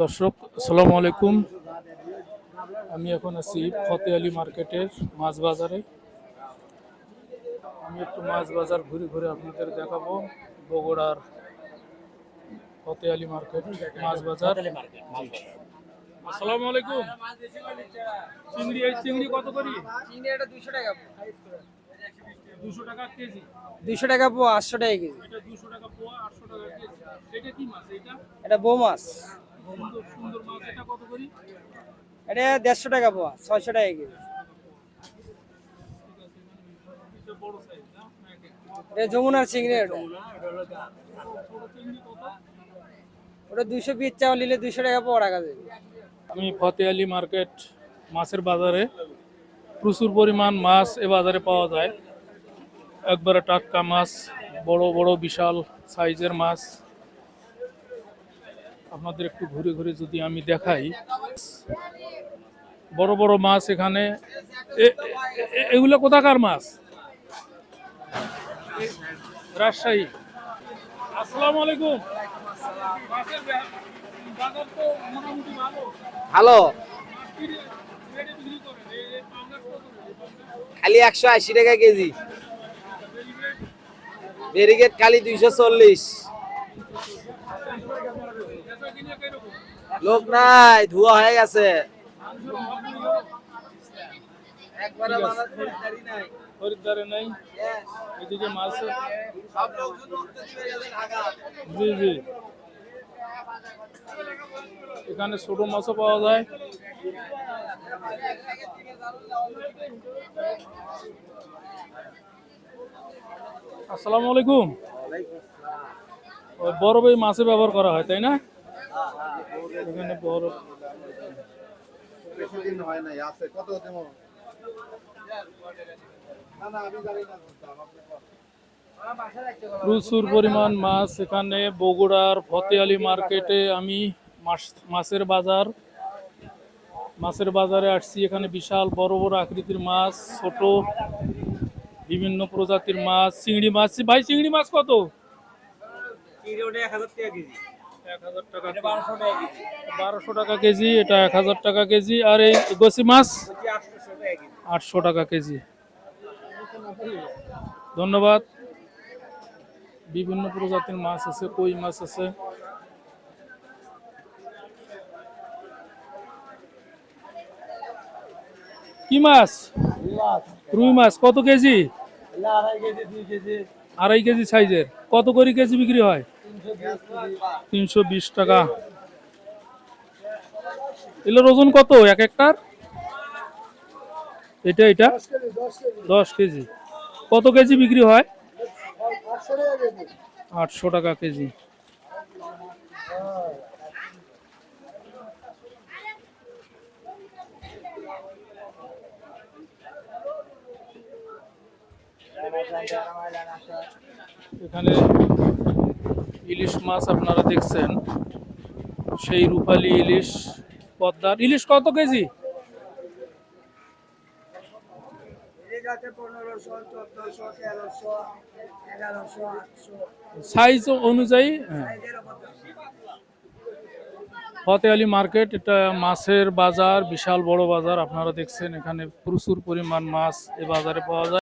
দর্শক আসসালামু আলাইকুম। আমি এখন আছি ফতে আলী মার্কেটের মাছ বাজারে। আমি একটু মাছ বাজার ঘুরে ঘুরে আপনাদের দেখাবো বগুড়ার ফতে আলী মার্কেট মাছ বাজার। আসসালামু আলাইকুম। চিংড়ি চিংড়ি কত করি? চিংড়ি এটা দুশো টাকা দুশো টাকা কেজি। দুশো টাকা পোয়া আটশো টাকা কেজি। এটা দুশো টাকা পোয়া আটশো টাকা কেজি। এটা কি মাছ এটা এটা সুন্দর মাছ এটা দেড়শো টাকা পোয়া ছয়শো টাকা কেজি। এটা যমুনার চিংড়ি ওটা ওটা দুশো পিস চাওয়া নিলে দুশো টাকা পোয়া রাখা যাবে আমি ফতে আলী মার্কেট মাছের বাজারে প্রচুর পরিমাণ মাছ এ বাজারে পাওয়া যায়। একবারে টাটকা মাছ বড় বড় বিশাল সাইজের মাছ। আপনাদের একটু ঘুরে ঘুরে যদি আমি দেখাই। বড় বড় মাছ এখানে। এগুলো কোথাকার মাছ? রাজশাহী। আসসালামু আলাইকুম। ভালো? খালি একশো আশি টাকা কেজি। ব্যারিকেড খালি দুইশো চল্লিশ? লোক নাই ধোয়া হয়ে গেছে। খরিদ্দারে নাই। এদিকে মাছ জি জি। এখানে ছোট মাছও পাওয়া যায়। আসসালামু আলাইকুম। বরফ এই মাছে ব্যবহার করা হয় তাই না? এখানে বরফ বেশি দিন হয় নাই আছে। কত দেবো না না আমি জানি না। দাম, আপনি বলেন। প্রচুর পরিমাণ মাছ এখানে বগুড়ার ফতে আলী মার্কেটে আমি মাছ মাছের বাজার মাছের বাজারে আসছি। এখানে বিশাল বড় বড় আকৃতির মাছ ছোট বিভিন্ন প্রজাতির মাছ চিংড়ি মাছ। ভাই চিংড়ি মাছ কত? এক হাজার টাকা বারোশো টাকা কেজি এটা এক হাজার টাকা কেজি। আর এই গসি মাছ? আটশো টাকা কেজি। ধন্যবাদ। বিভিন্ন প্রজাতির মাছ আছে কই মাছ আছে। কি মাছ? রুই মাছ। কত কেজি। আড়াই কেজি সাইজের। কত করে কেজি বিক্রি হয়? তিনশো বিশ টাকা। এগুলোর ওজন কত? এক একটার এটা এটা? দশ কেজি। কত কেজি বিক্রি হয়? আটশো টাকা কেজি। এখানে ইলিশ মাছ আপনারা দেখছেন সেই রূপালী ইলিশ পদ্মার ইলিশ কত কেজি? সাইজ অনুযায়ী হ্যাঁ। ফতে আলী মার্কেট এটা মাছের বাজার বিশাল বড় বাজার আপনারা দেখছেন এখানে প্রচুর পরিমাণ মাছ এ বাজারে পাওয়া যায়।